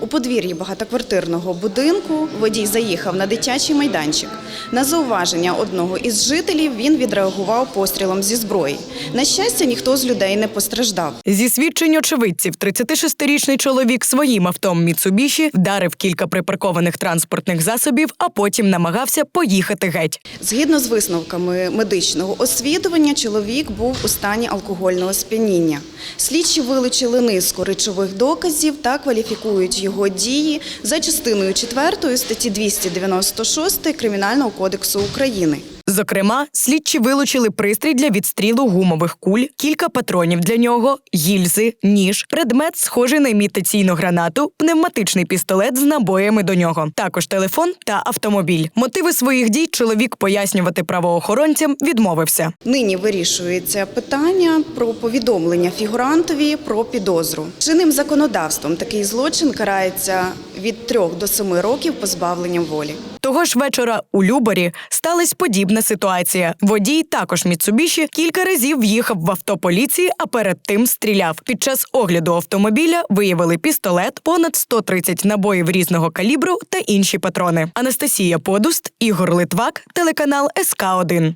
У подвір'ї багатоквартирного будинку водій заїхав на дитячий майданчик. На зауваження одного із жителів він відреагував пострілом зі зброї. На щастя, ніхто з людей не постраждав. Зі свідчень очевидців, 36-річний чоловік своїм авто Міцубіші вдарив кілька припаркованих транспортних засобів, а потім намагався поїхати геть. Згідно з висновками медичного освідування, чоловік був у стані алкогольного сп'яніння. Слідчі вилучили низку речових доказів та кваліфікують його дії за частиною 4 статті 296 Кримінального кодексу України. Зокрема, слідчі вилучили пристрій для відстрілу гумових куль, кілька патронів для нього, гільзи, ніж, предмет, схожий на імітаційну гранату, пневматичний пістолет з набоями до нього, також телефон та автомобіль. Мотиви своїх дій чоловік пояснювати правоохоронцям відмовився. Нині вирішується питання про повідомлення фігурантові про підозру. Чинним законодавством такий злочин карається від 3 до 7 років позбавленням волі. Того ж вечора у Любарі сталася подібна ситуація. Водій також Міцубіші кілька разів в'їхав в авто поліції, а перед тим стріляв. Під час огляду автомобіля виявили пістолет, понад 130 набоїв різного калібру та інші патрони. Анастасія Подуст, Ігор Литвак, телеканал СК 1